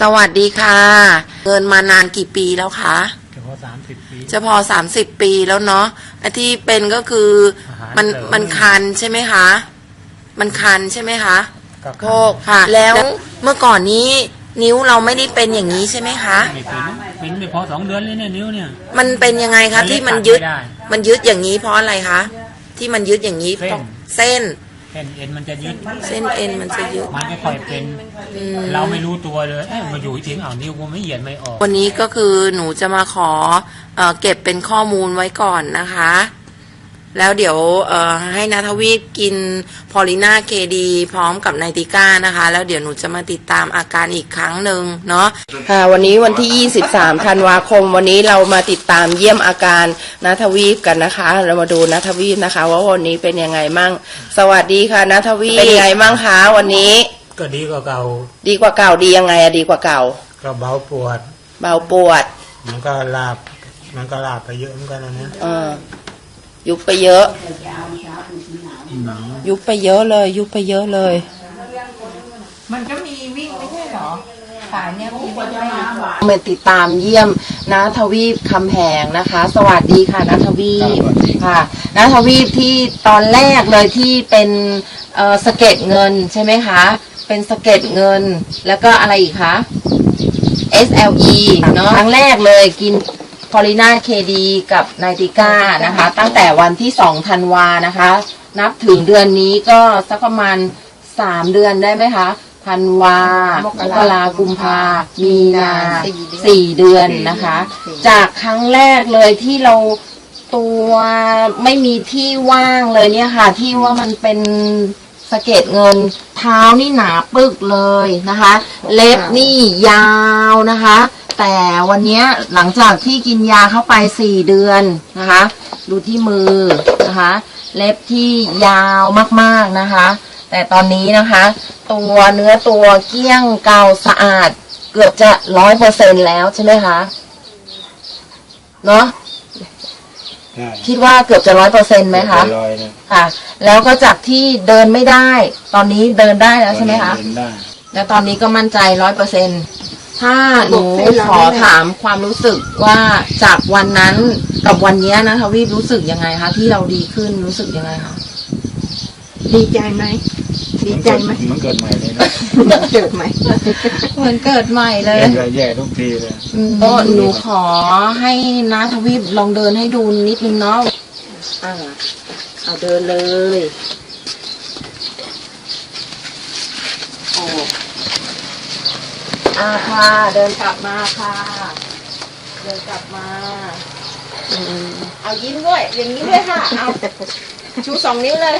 สวัสดีค่ะ เงินมานานกี่ปีแล้วคะเฉพาะสามสิบปีจะพอสามสิบปีแล้วเนาะไอ้ที่เป็นก็คืออาหารมันเสริม มันคันใช่ไหมคะ มันคันใช่ไหมคะก็โพกค่ะ แล้วเมื่อก่อนนี้นิ้วเราไม่ได้เป็นอย่างนี้ใช่ไหมคะ ไม่เป็นเป็นไม่พอสองเดือนเลยเนี่ยนิ้วเนี่ย มันเป็นยังไงคะมันเล็กที่มันยึดตัดไม่ได้มันยึดอย่างนี้เพราะอะไรคะ ที่มันยึดอย่างนี้เส้นเพราะเส้นเส้นเอ็นมันจะยึด เส้นเอ็นมันจะยึดมันไม่ค่อยเป็น อืมเราไม่รู้ตัวเลยเอ๊ะมาอยู่ทิ้งเอานิ้วกูไม่เหยียดไม่ออก วันนี้ก็คือหนูจะมาขอเออเก็บเป็นข้อมูลไว้ก่อนนะคะ แล้วเดี๋ยวเอ่อให้นาทวีปกินพอลิน่าเคดีพร้อมกับไนติก้านะคะ แล้วเดี๋ยวหนูจะมาติดตามอาการอีกครั้งหนึ่งเนาะค่ะวันนี้วันที่ 23ธันวาคม วันนี้เรามาติดตามเยี่ยมอาการนาทวีปกันนะคะ เรามาดูนาทวีปนะคะ ว่าวันนี้เป็นยังไงมั่ง สวัสดีค่ะนาทวีปเป็นยังไงมั่งคะวันนี้ ก็ดีกว่าเก่า ดีกว่าเก่าดียังไงอะดีกว่าเก่า ก็เบาปวด เบาปวด มันก็ลาบมันก็ลาบไปเยอะเหมือนกันนะเนี่ยเออ ยุบไปเยอะ ยุบไปเยอะเลย ยุบไปเยอะเลย มันก็มีวิ่งไม่ใช่เหรอสายเนี้ยมีวิ่งไม่มาติดตามเยี่ยมนาทวีปคำแหงนะคะ สวัสดีค่ะนาทวีปค่ะนาทวีปที่ตอนแรกเลยที่เป็นเอ่อสะเก็ดเงินใช่ไหมคะ เป็นสะเก็ดเงิน แล้วก็อะไรอีกคะ SLE เนาะครั้งแรกเลยกิน พอลิน่าเคดีกับไนติก้านะคะ ตั้งแต่วันที่2ธันวานะคะ นับถึงเดือนนี้ก็สักประมาณ3เดือนได้ไหมคะธันวามกรากุมภามีนาสี่เดือนนะคะ จากครั้งแรกเลยที่เราตัวไม่มีที่ว่างเลยเนี่ยค่ะ ที่ว่ามันเป็นสะเก็ดเงินเท้านี่หนาปึกเลยนะคะ เล็บนี่ยาวนะคะ แต่วันเนี้ยหลังจากที่กินยาเข้าไปสี่เดือนนะคะ ดูที่มือนะคะ เล็บที่ยาวมากๆนะคะ แต่ตอนนี้นะคะ ตัวเนื้อตัวเกลี้ยงเกาสะอาดเกือบจะร้อยเปอร์เซ็นแล้วใช่ไหมคะเนาะใช่คิดว่าเกือบจะร้อยเปอร์เซ็นไหมคะลอยนะค่ะ แล้วก็จากที่เดินไม่ได้ ตอนนี้เดินได้แล้วใช่ไหมคะเดินได้แล้วตอนนี้ก็มั่นใจร้อยเปอร์เซ็น ถ้าหนูขอถามความรู้สึกว่าจากวันนั้นกับวันเนี้ยนะทวีปรู้สึกยังไงคะที่เราดีขึ้นรู้สึกยังไงคะดีใจไหมดีใจไหมมันเกิดใหม่เลยนะเกิดไหมเหมือนเกิดใหม่เลยแย่ทุกทีเลยก็หนูขอให้นะทวีปลองเดินให้ดูนิดนึงเนาะอ่าเอาเดินเลยโอ้ อาค่ะ เดินกลับมาค่ะ เดินกลับมาอเอายิ้มด้วยอย่างนี้ด้วยค่ะ เอา ชูสองนิ้วเลย